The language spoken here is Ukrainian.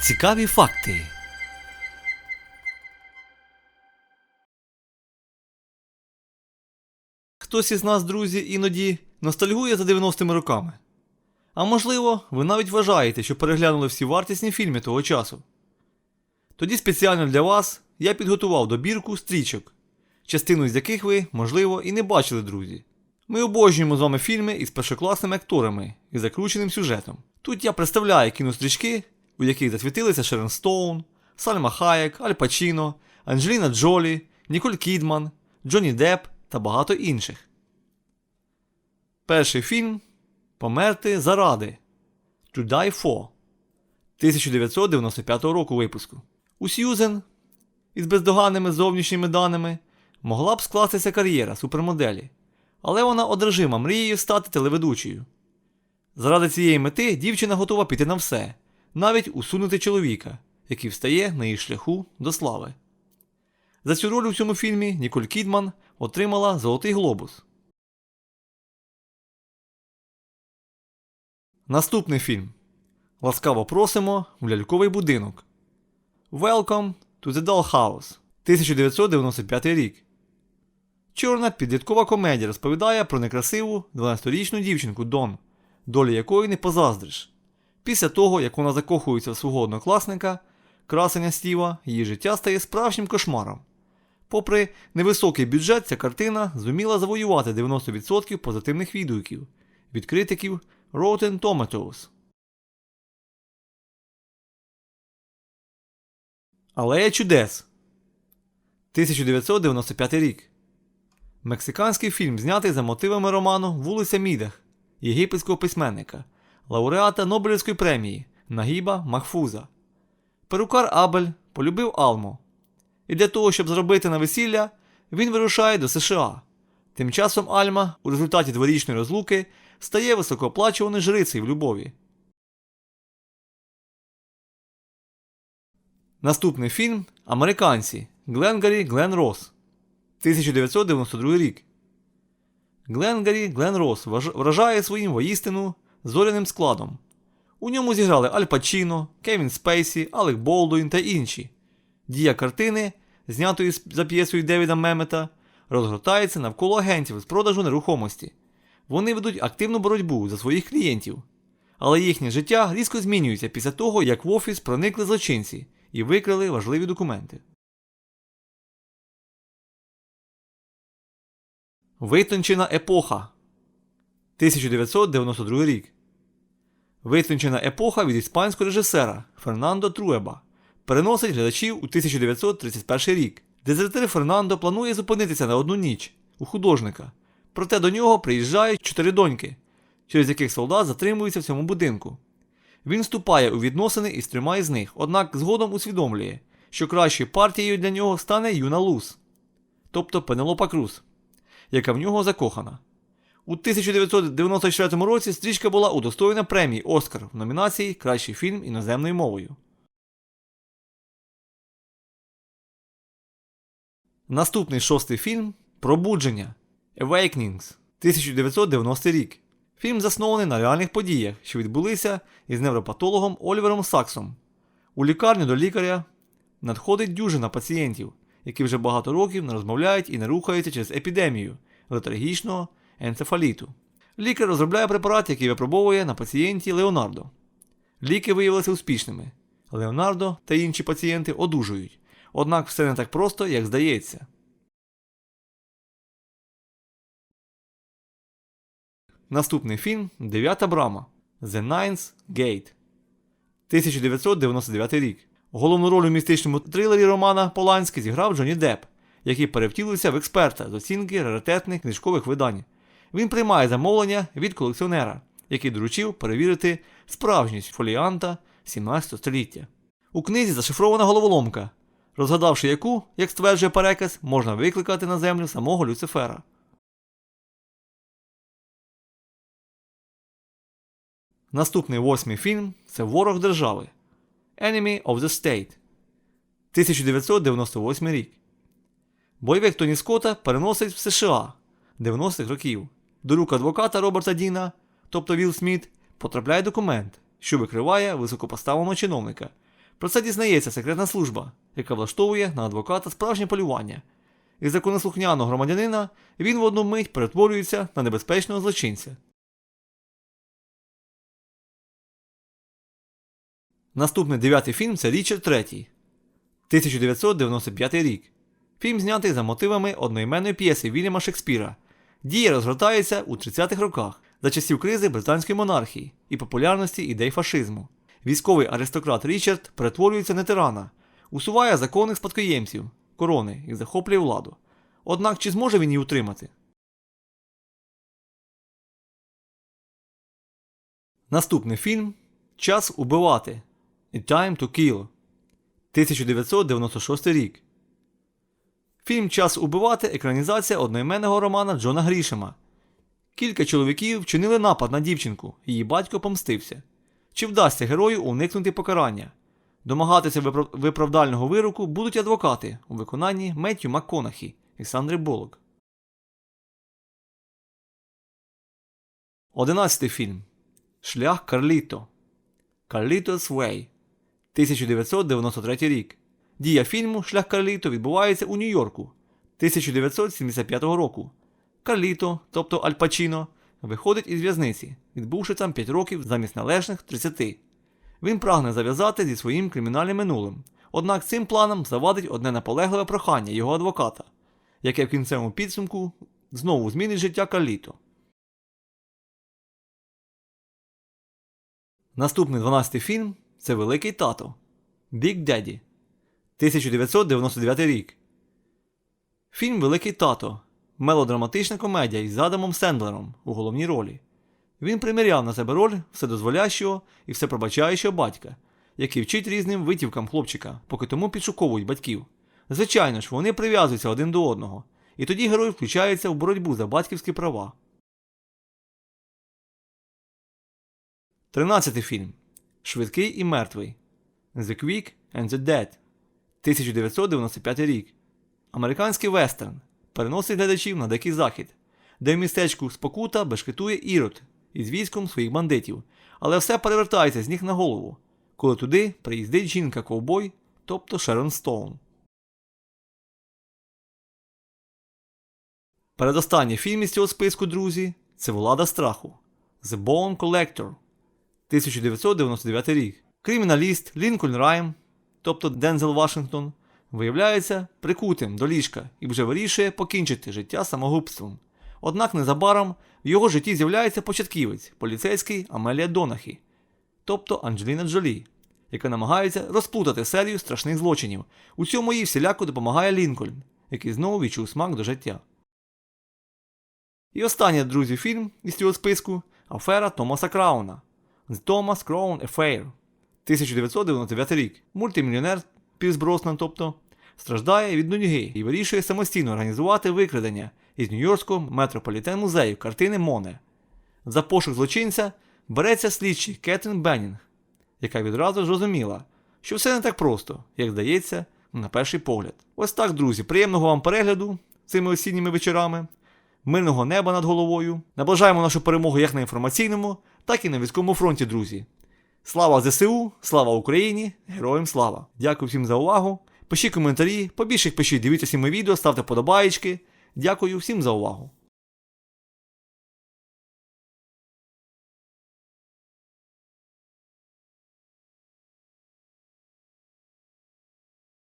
Цікаві факти. Хтось із нас, друзі, іноді ностальгує за 90-ми роками. А можливо, ви навіть вважаєте, що переглянули всі вартісні фільми того часу. Тоді спеціально для вас я підготував добірку стрічок, частину з яких ви, можливо, і не бачили, друзі. Ми обожнюємо з вами фільми із першокласними акторами і закрученим сюжетом. Тут я представляю кінострічки, у яких засвітилися Шерон Стоун, Сальма Хаєк, Аль Пачіно, Анджеліна Джолі, Ніколь Кідман, Джонні Депп та багато інших. Перший фільм Померти заради To Die For 1995 року випуску. У Сьюзен із бездоганними зовнішніми даними могла б скластися кар'єра супермоделі, але вона одержима мрією стати телеведучою. Заради цієї мети дівчина готова піти на все, навіть усунути чоловіка, який встає на її шляху до слави. За цю роль у цьому фільмі Ніколь Кідман отримала Золотий глобус. Наступний фільм. Ласкаво просимо в ляльковий будинок. Welcome to the Dollhouse 1995 рік. Чорна підліткова комедія розповідає про некрасиву 12-річну дівчинку Дон, долі якої не позаздриш. Після того, як вона закохується в свого однокласника, красення Стіва, її життя стає справжнім кошмаром. Попри невисокий бюджет, ця картина зуміла завоювати 90% позитивних відгуків від критиків Rotten Tomatoes. Алея чудес 1995 рік. Мексиканський фільм, знятий за мотивами роману Вулиця Мідах єгипетського письменника, лауреата Нобелівської премії Нагіба Махфуза. Перукар Абель полюбив Алму. І для того, щоб зробити на весілля, він вирушає до США. Тим часом Альма у результаті дворічної розлуки стає високооплачуваною жрицею в любові. Наступний фільм Американці Гленгарі Глен Росс 1992 рік. Гленгарі Глен важ- вражає своїм воїстину зоряним складом. У ньому зіграли Аль Пачіно, Кевін Спейсі, Алек Болдуін та інші. Дія картини, знятої за п'єсою Девіда Мемета, розгортається навколо агентів з продажу нерухомості. Вони ведуть активну боротьбу за своїх клієнтів. Але їхнє життя різко змінюється після того, як в офіс проникли злочинці і викрили важливі документи. Витончена епоха 1992 рік. Витончена епоха від іспанського режисера Фернандо Труеба переносить глядачів у 1931 рік. Дезертир Фернандо планує зупинитися на одну ніч у художника. Проте до нього приїжджають чотири доньки, через яких солдат затримується в цьому будинку. Він вступає у відносини із трьома із них, однак згодом усвідомлює, що кращою партією для нього стане Юна Луз, тобто Пенелопа Круз, яка в нього закохана. У 1994 році стрічка була удостоєна премії Оскар в номінації Кращий фільм іноземною мовою. Наступний шостий фільм Пробудження Awakenings 1990 рік. Фільм заснований на реальних подіях, що відбулися із невропатологом Олівером Саксом. У лікарню до лікаря надходить дюжина пацієнтів, які вже багато років не розмовляють і не рухаються через епідемію летаргічного енцефаліту. Лікар розробляє препарат, який випробовує на пацієнті Леонардо. Ліки виявилися успішними. Леонардо та інші пацієнти одужують. Однак все не так просто, як здається. Наступний фільм Дев'ята брама The Ninth Gate 1999 рік. Головну роль у містичному трилері Романа Поланський зіграв Джонні Депп, який перевтілився в експерта з оцінки раритетних книжкових видань. Він приймає замовлення від колекціонера, який доручив перевірити справжність фоліанта 17 століття. У книзі зашифрована головоломка, розгадавши яку, як стверджує переказ, можна викликати на землю самого Люцифера. Наступний восьмий фільм це Ворог держави Enemy of the State 1998 рік. Бойовик Тоні Скотта переносить в США 90-х років. До рук адвоката Роберта Діна, тобто Вілл Сміт, потрапляє документ, що викриває високопоставленого чиновника, Про це дізнається секретна служба, яка влаштовує на адвоката справжнє полювання. Із законослухняного громадянина він в одну мить перетворюється на небезпечного злочинця. Наступний дев'ятий фільм це Річард III. 1995 рік. Фільм знятий за мотивами одноіменної п'єси Вільяма Шекспіра. Дія розгортається у 30-х роках за часів кризи британської монархії і популярності ідей фашизму. Військовий аристократ Річард перетворюється на тирана, усуває законних спадкоємців корони і захоплює владу. Однак чи зможе він її утримати? Наступний фільм Час убивати. Time to Kill. 1996 рік. Фільм Час убивати екранізація одноіменного романа Джона Грішема. Кілька чоловіків вчинили напад на дівчинку, її батько помстився. Чи вдасться герою уникнути покарання? Домагатися виправдального вироку будуть адвокати у виконанні Меттю МакКонахі і Болок. Одинадцятий фільм Шлях Карліто. Карліто's Way. 1993 рік. Дія фільму Шлях Карліто відбувається у Нью-Йорку 1975 року. Карліто, тобто Аль Пачіно, виходить із в'язниці, відбувши там 5 років замість належних 30. Він прагне зав'язати зі своїм кримінальним минулим. Однак цим планом завадить одне наполегливе прохання його адвоката, яке в кінцевому підсумку знову змінить життя Карліто. Наступний 12-й фільм це Великий тато Big Daddy 1999 рік. Фільм Великий тато мелодраматична комедія із Адамом Сендлером у головній ролі. Він приміряв на себе роль вседозволящого і всепробачаючого батька, який вчить різним витівкам хлопчика, поки тому підшуковують батьків. Звичайно ж, вони прив'язуються один до одного, і тоді герой включається в боротьбу за батьківські права. Тринадцятий фільм Швидкий і мертвий The Quick and the Dead 1995 рік. Американський вестерн переносить глядачів на дикий захід, де в містечку Спокута бешкетує Ірод із військом своїх бандитів, але все перевертається з ніг на голову, коли туди приїздить жінка-ковбой, тобто Шерон Стоун. Передостанній фільм із цього списку, друзі, це Влада страху The Bone Collector 1999 рік. Криміналіст Лінкольн Райм, тобто Дензел Вашингтон, виявляється прикутим до ліжка і вже вирішує покінчити життя самогубством. Однак незабаром в його житті з'являється початківець, поліцейський Амелія Донахі, тобто Анджеліна Джолі, яка намагається розплутати серію страшних злочинів. У цьому їй всіляко допомагає Лінкольн, який знову відчув смак до життя. І останній, друзі, фільм із цього списку Афера Томаса Крауна The Thomas Crown Affair 1999 рік. Мультимільйонер Пірс Броснан, тобто, страждає від нудьги і вирішує самостійно організувати викрадення із Нью-Йоркського метрополітен музею картини Моне. За пошук злочинця береться слідчий Кетрін Беннінг, яка відразу зрозуміла, що все не так просто, як здається, на перший погляд. Ось так, друзі, приємного вам перегляду цими осінніми вечорами, мирного неба над головою. Наближаємо нашу перемогу як на інформаційному, так і на військовому фронті, друзі. Слава ЗСУ, слава Україні, героям слава! Дякую всім за увагу. Пишіть коментарі, побільше пишіть, дивіться всі мої відео, ставте подобаєчки. Дякую всім за увагу.